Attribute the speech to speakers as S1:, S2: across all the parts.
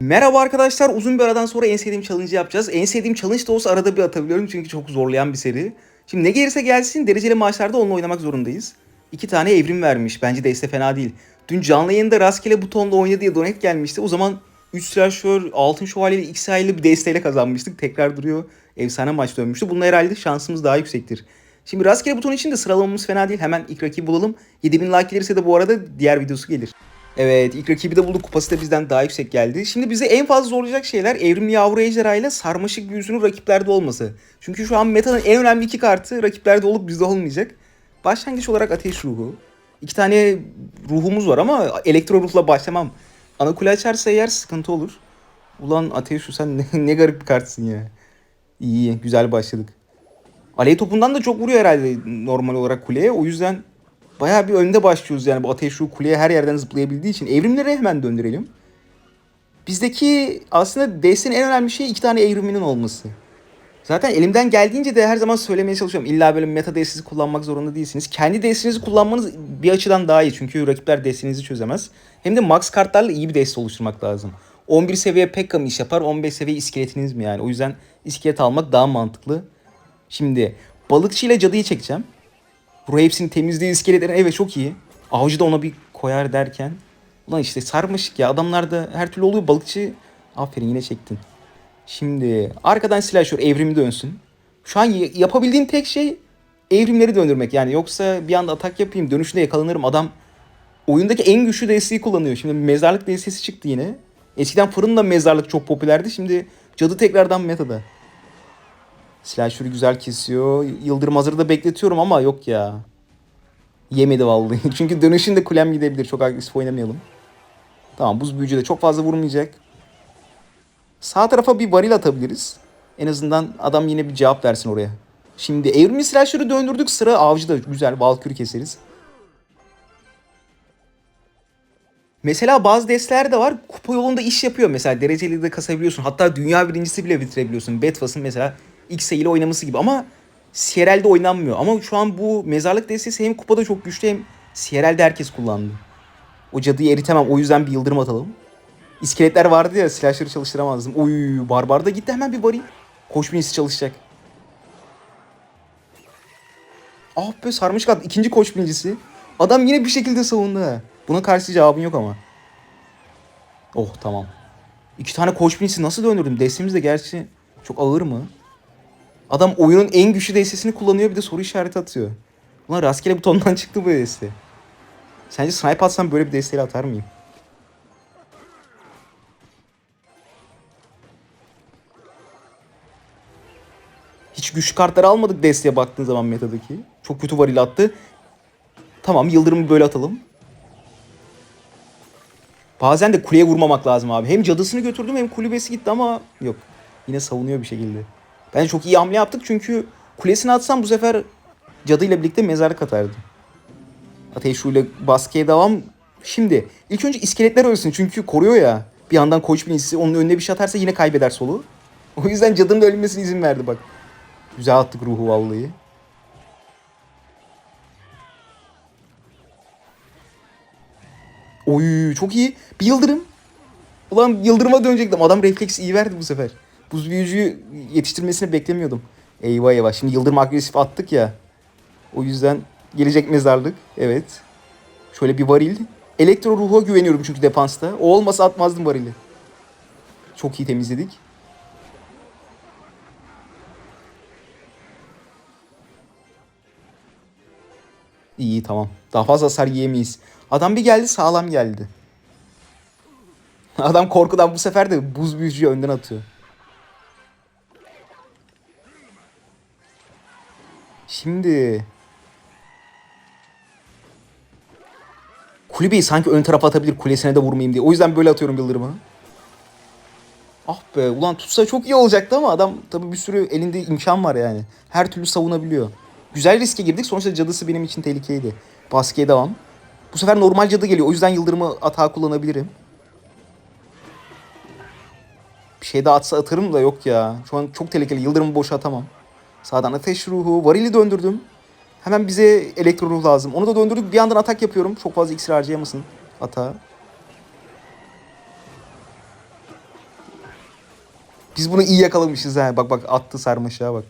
S1: Merhaba arkadaşlar. Uzun bir aradan sonra en sevdiğim challenge yapacağız. En sevdiğim challenge da olsa arada bir atabiliyorum çünkü çok zorlayan bir seri. Şimdi ne gelirse gelsin dereceli maçlarda onunla oynamak zorundayız. İki tane evrim vermiş. Bence deste fena değil. Dün canlı yayında rastgele butonla oyna diye donate gelmişti. O zaman 3 slasher, altın şövalye ve x aylı bir desteyle kazanmıştık. Tekrar duruyor. Efsane maç dönmüştü. Bununla herhalde şansımız daha yüksektir. Şimdi rastgele buton için de sıralamamız fena değil. Hemen ilk rakibi bulalım. 7000 like gelirse de bu arada diğer videosu gelir. Evet ilk rakibi de bulduk. Kupası da bizden daha yüksek geldi. Şimdi bize en fazla zorlayacak şeyler evrimli yavru ejderha ile sarmaşık büyüsünün rakiplerde olması. Çünkü şu an metanın en önemli iki kartı rakiplerde olup bizde olmayacak. Başlangıç olarak ateş ruhu. İki tane ruhumuz var ama elektro ruhla başlamam. Ana kule açarsa eğer sıkıntı olur. Ulan ateş ruhu sen ne, ne garip bir kartsın ya. İyi güzel başladık. Alev topundan da çok vuruyor herhalde normal olarak kuleye. O yüzden bayağı bir önde başlıyoruz yani bu ateş ruhu kuleye her yerden zıplayabildiği için. Evrimleri hemen döndürelim. Bizdeki aslında DS'nin en önemli şey iki tane evriminin olması. Zaten elimden geldiğince de her zaman söylemeye çalışıyorum. İlla böyle meta DS'si kullanmak zorunda değilsiniz. Kendi DS'inizi kullanmanız bir açıdan daha iyi. Çünkü rakipler DS'inizi çözemez. Hem de max kartlarla iyi bir DS oluşturmak lazım. 11 seviye Pekka mı iş yapar, 15 seviye iskeletiniz mi yani? O yüzden iskelet almak daha mantıklı. Şimdi balıkçı ile cadıyı çekeceğim. Buraya hepsini temizliği iskeletlerin evet çok iyi. Avcı da ona bir koyar derken. Ulan işte sarmaşık ya adamlar da her türlü oluyor balıkçı. Aferin yine çektin. Şimdi arkadan slasher evrimi dönsün. Şu an y- yapabildiğim tek şey evrimleri döndürmek yani. Yoksa bir anda atak yapayım dönüşünde yakalanırım. Adam oyundaki en güçlü desteği kullanıyor. Şimdi mezarlık destesi çıktı yine. Eskiden fırınla mezarlık çok popülerdi. Şimdi cadı tekrardan metada. Slasher'ı güzel kesiyor. Yıldırım hazırda da bekletiyorum ama yok ya. Yemedi vallahi. Çünkü dönüşünde kulem gidebilir. Çok agresif oynamayalım. Tamam buz büyücü de çok fazla vurmayacak. Sağ tarafa bir varil atabiliriz. En azından adam yine bir cevap versin oraya. Şimdi evrimli slasher'ı döndürdük. Sıra avcı da güzel. Valkürü keseriz. Mesela bazı destler de var. Kupa yolunda iş yapıyor. Mesela dereceli de kasabiliyorsun. Hatta dünya birincisi bile bitirebiliyorsun. Betfas'ın mesela X ile oynaması gibi ama CRL'de oynanmıyor. Ama şu an bu mezarlık destesi hem kupada çok güçlü hem CRL'de herkes kullandı. O cadıyı eritemem. O yüzden bir yıldırım atalım. İskeletler vardı ya silahları çalıştıramazdım. Oy barbar da gitti hemen bir varayım. Koş binisi çalışacak. Ah be sarmış kat ikinci koç binicisi. Adam yine bir şekilde savundu. Buna karşı cevabın yok ama. Oh tamam. İki tane koç nasıl döndürdüm? Destemiz de gerçi çok ağır mı? Adam oyunun en güçlü destesini kullanıyor bir de soru işareti atıyor. Ulan rastgele butondan çıktı bu deste. Sence snipe atsam böyle bir desteyle atar mıyım? Hiç güçlü kartları almadık desteye baktığın zaman metadaki. Çok kötü varil attı. Tamam yıldırımı böyle atalım. Bazen de kuleye vurmamak lazım abi. Hem cadısını götürdüm hem kulübesi gitti ama yok. Yine savunuyor bir şekilde. Bence çok iyi hamle yaptık çünkü kulesini atsam bu sefer cadıyla birlikte mezarlık atardı. Ateş ile baskıya devam. Şimdi ilk önce iskeletler ölsün çünkü koruyor ya. Bir yandan koç binicisi onun önüne bir şey atarsa yine kaybeder solu. O yüzden cadının da ölmesine izin verdi bak. Güzel attık ruhu vallahi. Oy çok iyi. Bir yıldırım. Ulan yıldırıma dönecektim. Adam refleks iyi verdi bu sefer. Buz büyücüyü yetiştirmesini beklemiyordum. Eyvah eyvah. Şimdi yıldırım agresif attık ya. O yüzden gelecek mezarlık. Evet. Şöyle bir varil. Elektro ruha güveniyorum çünkü defansta. O olmasa atmazdım varili. Çok iyi temizledik. İyi tamam. Daha fazla hasar yiyemeyiz. Adam bir geldi sağlam geldi. Adam korkudan bu sefer de buz büyücüyü önden atıyor. Şimdi kulübeyi sanki ön tarafa atabilir kulesine de vurmayayım diye. O yüzden böyle atıyorum yıldırımı. Ah be ulan tutsa çok iyi olacaktı ama adam tabii bir sürü elinde imkan var yani. Her türlü savunabiliyor. Güzel riske girdik. Sonuçta cadısı benim için tehlikeydi. Baskıya devam. Bu sefer normal cadı geliyor. O yüzden yıldırımı atağa kullanabilirim. Bir şey daha atsa atarım da yok ya. Şu an çok tehlikeli. Yıldırımı boşa atamam. Sağdan ateş ruhu. Varili döndürdüm. Hemen bize elektro ruh lazım. Onu da döndürdük. Bir yandan atak yapıyorum. Çok fazla iksir harcayamasın atağa. Biz bunu iyi yakalamışız ha. Bak bak attı sarmaşığa bak.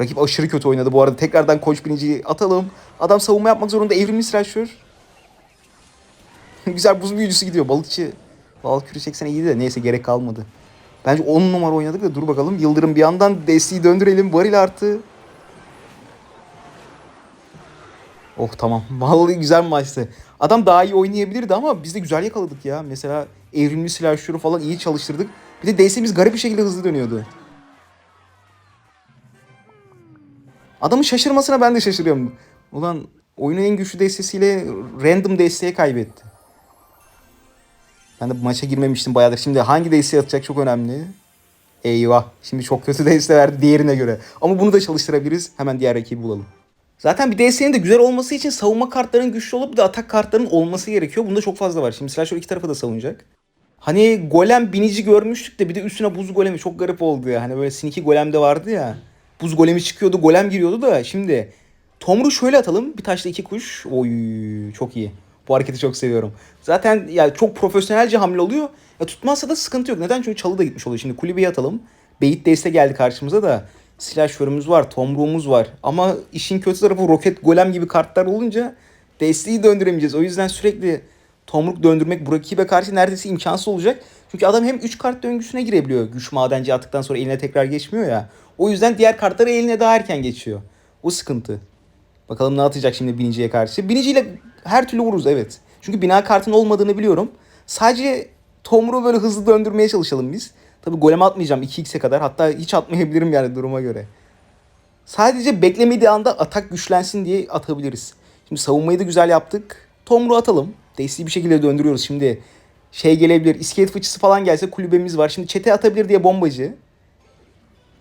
S1: Rakip aşırı kötü oynadı bu arada. Tekrardan koç birinciyi atalım. Adam savunma yapmak zorunda. Evrimli slasher. Güzel buz büyücüsü gidiyor. Balıkçı. Valkürü çeksene iyiydi de neyse gerek kalmadı. Bence 10 numara oynadık da dur bakalım. Yıldırım bir yandan desteği döndürelim. Varil artı. Oh tamam. Vallahi güzel maçtı. Adam daha iyi oynayabilirdi ama biz de güzel yakaladık ya. Mesela evrimli silahşuru falan iyi çalıştırdık. Bir de DS'miz garip bir şekilde hızlı dönüyordu. Adamın şaşırmasına ben de şaşırıyorum. Ulan oyunun en güçlü destesiyle random desteğe kaybetti. Ben de maça girmemiştim bayağıdır. Şimdi hangi desteği atacak çok önemli. Eyvah. Şimdi çok kötü deste verdi diğerine göre. Ama bunu da çalıştırabiliriz. Hemen diğer rakibi bulalım. Zaten bir DS'nin de güzel olması için savunma kartlarının güçlü olup bir de atak kartlarının olması gerekiyor. Bunda çok fazla var. Şimdi Slasher iki tarafı da savunacak. Hani golem binici görmüştük de bir de üstüne buz golemi çok garip oldu ya. Hani böyle siniki golem de vardı ya. Buz golemi çıkıyordu, golem giriyordu da şimdi Tomru şöyle atalım. Bir taşla iki kuş. Oy çok iyi. Bu hareketi çok seviyorum. Zaten ya çok profesyonelce hamle oluyor. Ya tutmazsa da sıkıntı yok. Neden? Çünkü çalı da gitmiş oluyor. Şimdi kulübeyi atalım. Beyit deste geldi karşımıza da. Silahşörümüz var, tomruğumuz var. Ama işin kötü tarafı roket golem gibi kartlar olunca desteği döndüremeyeceğiz. O yüzden sürekli tomruk döndürmek bu rakibe karşı neredeyse imkansız olacak. Çünkü adam hem 3 kart döngüsüne girebiliyor. Güç madenci attıktan sonra eline tekrar geçmiyor ya. O yüzden diğer kartları eline daha erken geçiyor. O sıkıntı. Bakalım ne atacak şimdi biniciye karşı. Biniciyle her türlü vururuz evet. Çünkü bina kartının olmadığını biliyorum. Sadece Tomru böyle hızlı döndürmeye çalışalım biz. Tabi golem atmayacağım 2x'e kadar. Hatta hiç atmayabilirim yani duruma göre. Sadece beklemediği anda atak güçlensin diye atabiliriz. Şimdi savunmayı da güzel yaptık. Tomru atalım. Desteği bir şekilde döndürüyoruz. Şimdi şey gelebilir. iskelet fıçısı falan gelse kulübemiz var. Şimdi çete atabilir diye bombacı.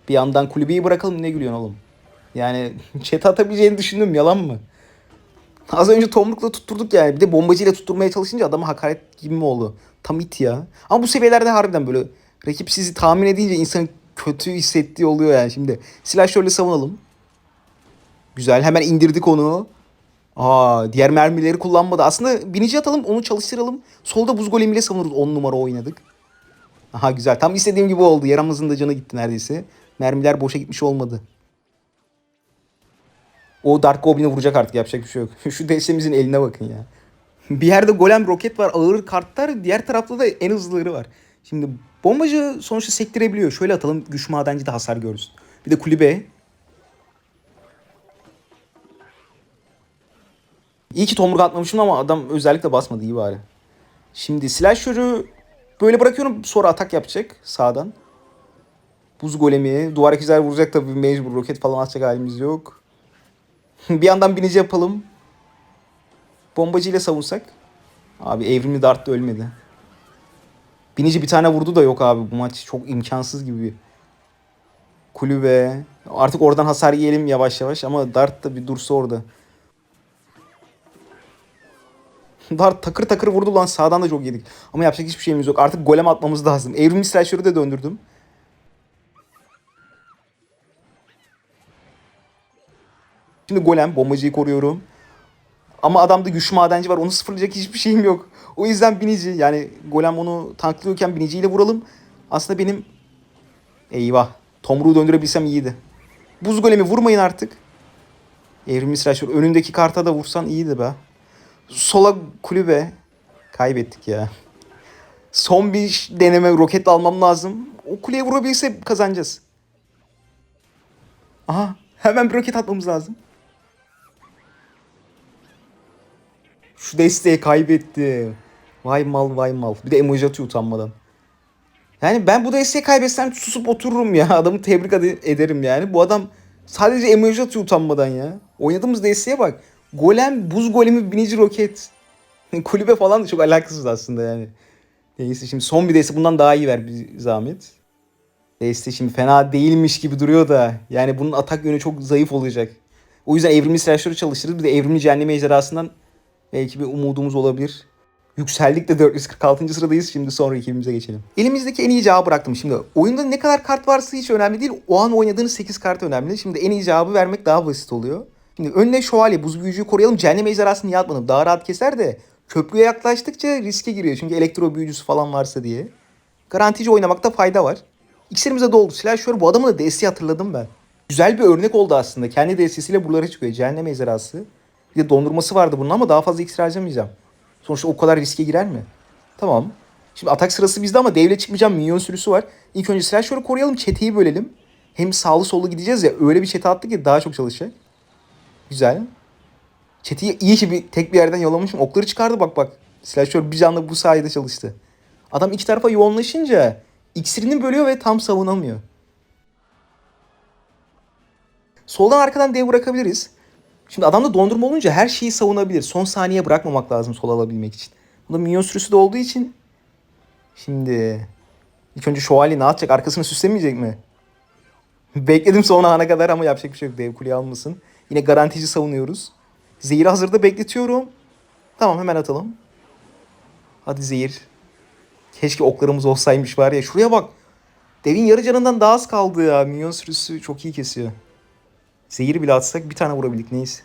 S1: Bir yandan kulübeyi bırakalım ne gülüyorsun oğlum? Yani çete atabileceğini düşündüm yalan mı? Az önce tomrukla tutturduk yani. Bir de bombacıyla tutturmaya çalışınca adama hakaret gibi mi oldu? Tam it ya. Ama bu seviyelerde harbiden böyle rakip sizi tahmin edince insanın kötü hissettiği oluyor yani. Şimdi silah şöyle savunalım. Güzel hemen indirdik onu. Aa diğer mermileri kullanmadı. Aslında binici atalım onu çalıştıralım. Solda buz golemiyle savunuruz. 10 numara oynadık. Aha güzel. Tam istediğim gibi oldu. Yaramızın da canı gitti neredeyse. Mermiler boşa gitmiş olmadı. O Dark Goblin'i vuracak artık yapacak bir şey yok. Şu destemizin eline bakın ya. Bir yerde golem roket var ağır kartlar diğer tarafta da en hızlıları var. Şimdi bombacı sonuçta sektirebiliyor. Şöyle atalım güç madenci de hasar görsün. Bir de kulübe. İyi ki tomruk atmamışım ama adam özellikle basmadı iyi bari. Şimdi slasher'ı böyle bırakıyorum sonra atak yapacak sağdan. Buz golemi. Duvar ikizler vuracak tabii mecbur. Roket falan atacak halimiz yok. bir yandan binici yapalım. Bombacıyla savunsak. Abi evrimli dart da ölmedi. Binici bir tane vurdu da yok abi. Bu maç çok imkansız gibi. Kulübe. Artık oradan hasar yiyelim yavaş yavaş ama dart da bir dursa orada. Dart takır takır vurdu lan sağdan da çok yedik. Ama yapacak hiçbir şeyimiz yok. Artık golem atmamız lazım. Evrimli slasher'ı da döndürdüm. Şimdi golem bombacıyı koruyorum. Ama adamda güçlü madenci var. Onu sıfırlayacak hiçbir şeyim yok. O yüzden binici yani golem onu tanklıyorken biniciyle vuralım. Aslında benim eyvah tomruğu döndürebilsem iyiydi. Buz golemi vurmayın artık. Evrimli slasher önündeki karta da vursan iyiydi be. Sola kulübe kaybettik ya. Son bir deneme roket almam lazım. O kuleye vurabilse kazanacağız. Aha hemen bir roket atmamız lazım. Şu desteği kaybetti. Vay mal vay mal. Bir de emoji atıyor utanmadan. Yani ben bu desteği kaybetsem susup otururum ya. Adamı tebrik ederim yani. Bu adam sadece emoji atıyor utanmadan ya. Oynadığımız desteğe bak. Golem, buz golemi, binici roket. Kulübe falan da çok alakasız aslında yani. Neyse şimdi son bir deste bundan daha iyi ver bir zahmet. Deste şimdi fena değilmiş gibi duruyor da. Yani bunun atak yönü çok zayıf olacak. O yüzden evrimli silahları çalıştırırız. Bir de evrimli cehennem ejderhasından belki bir umudumuz olabilir. Yükseldik de 446. sıradayız. Şimdi sonra ekibimize geçelim. Elimizdeki en iyi cevabı bıraktım. Şimdi oyunda ne kadar kart varsa hiç önemli değil. O an oynadığınız 8 kart önemli. Şimdi en iyi cevabı vermek daha basit oluyor. Şimdi önüne şövalye, buz büyücüyü koruyalım. Cehennem ejderhasını niye atmadım? Daha rahat keser de köprüye yaklaştıkça riske giriyor. Çünkü elektro büyücüsü falan varsa diye. Garantici oynamakta fayda var. İksirimize doldu. Silahşör bu adamın da DS'yi hatırladım ben. Güzel bir örnek oldu aslında. Kendi DS'siyle buralara çıkıyor. Cehennem ejderhası. Bir de dondurması vardı bunun ama daha fazla iksir harcamayacağım. Sonuçta o kadar riske girer mi? Tamam. Şimdi atak sırası bizde ama devle çıkmayacağım. Minyon sürüsü var. İlk önce silahşörü koruyalım. Çeteyi bölelim. Hem sağlı sollu gideceğiz ya. Öyle bir çete attık ki daha çok çalışacak. Güzel. Çeteyi iyi ki bir tek bir yerden yollamışım. Okları çıkardı bak bak. Silahşör bir canlı bu sayede çalıştı. Adam iki tarafa yoğunlaşınca iksirini bölüyor ve tam savunamıyor. Soldan arkadan dev bırakabiliriz. Şimdi adamda dondurma olunca her şeyi savunabilir. Son saniye bırakmamak lazım sol alabilmek için. Bu da minyon sürüsü de olduğu için. Şimdi ilk önce şövalye ne yapacak? Arkasını süslemeyecek mi? Bekledim son ana kadar ama yapacak bir şey yok. Dev kuleyi almasın. Yine garantici savunuyoruz. Zehir'i hazırda bekletiyorum. Tamam hemen atalım. Hadi zehir. Keşke oklarımız olsaymış var ya. Şuraya bak. Devin yarı canından daha az kaldı ya. Minyon sürüsü çok iyi kesiyor. Zehir bile atsak bir tane vurabildik neyse.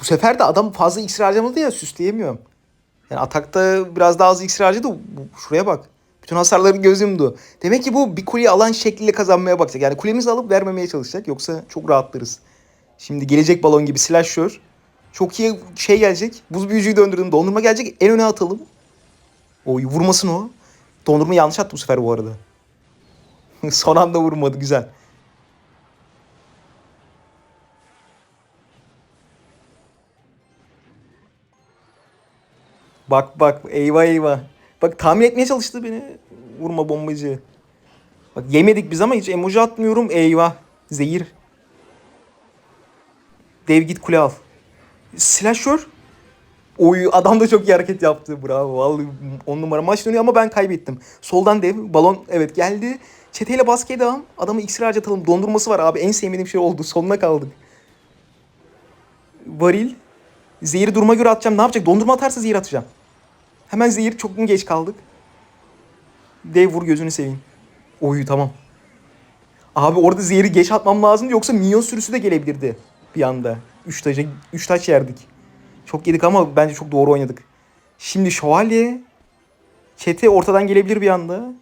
S1: Bu sefer de adam fazla iksir harcamadı ya süsleyemiyorum. Yani atakta biraz daha az iksir harcadı. Şuraya bak. Bütün hasarları göz. Demek ki bu bir kuleyi alan şekliyle kazanmaya bakacak. Yani kulemizi alıp vermemeye çalışacak. Yoksa çok rahatlarız. Şimdi gelecek balon gibi slasher. Çok iyi şey gelecek. Buz büyücüyü döndürdüm. Dondurma gelecek. En öne atalım. Oy vurmasın o. Dondurma yanlış attı bu sefer bu arada. Son anda vurmadı. Güzel. Bak bak eyvah eyvah. Bak tahmin etmeye çalıştı beni. Vurma bombacı. Bak yemedik biz ama hiç emoji atmıyorum. Eyvah. Zehir. Dev git kule al. Slasher. Oy adam da çok iyi hareket yaptı. Bravo. Vallahi on numara maç dönüyor ama ben kaybettim. Soldan dev. Balon evet geldi. Çeteyle baskıya devam. Adamı iksir harcatalım. Dondurması var abi. En sevmediğim şey oldu. Sonuna kaldık. Varil. Zehiri duruma göre atacağım. Ne yapacak? Dondurma atarsa zehir atacağım. Hemen zehir. Çok mu geç kaldık? Dev vur gözünü seveyim. Oyu tamam. Abi orada zehri geç atmam lazımdı yoksa minyon sürüsü de gelebilirdi bir anda. 3 taç, üç taç yerdik. Çok yedik ama bence çok doğru oynadık. Şimdi şövalye çete ortadan gelebilir bir anda.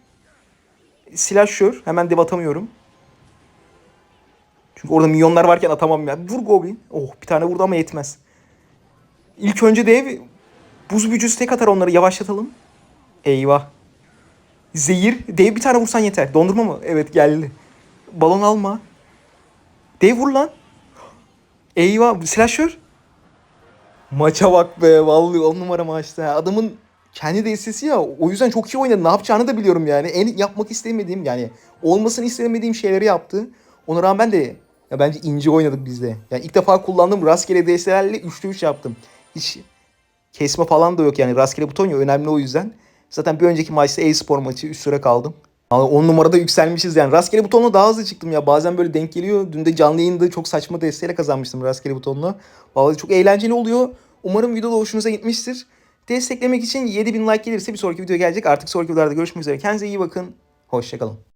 S1: Slasher hemen dev atamıyorum. Çünkü orada milyonlar varken atamam ya. Vur Goblin. Oh bir tane vurdu ama yetmez. İlk önce dev buz büyücüsü tek atar onları yavaşlatalım. Eyvah. Zehir. Dev bir tane vursan yeter. Dondurma mı? Evet geldi. Balon alma. Dev vur lan. Eyvah. Slasher. Maça bak be. Vallahi on numara maçta. Adamın kendi destesi ya. O yüzden çok iyi oynadı. Ne yapacağını da biliyorum yani. En yapmak istemediğim yani olmasını istemediğim şeyleri yaptı. Ona rağmen de ya bence ince oynadık biz de. Yani ilk defa kullandığım rastgele destelerle 3'te 3 yaptım. Hiç kesme falan da yok yani. Rastgele buton ya önemli o yüzden. Zaten bir önceki maçta e-spor maçı üst sıra kaldım. Ama 10 numarada yükselmişiz yani. Rastgele butonla daha hızlı çıktım ya. Bazen böyle denk geliyor. Dün de canlı yayında çok saçma desteğiyle kazanmıştım rastgele butonla. Vallahi çok eğlenceli oluyor. Umarım video da hoşunuza gitmiştir. Desteklemek için 7000 like gelirse bir sonraki video gelecek. Artık sonraki videolarda görüşmek üzere. Kendinize iyi bakın. Hoşçakalın.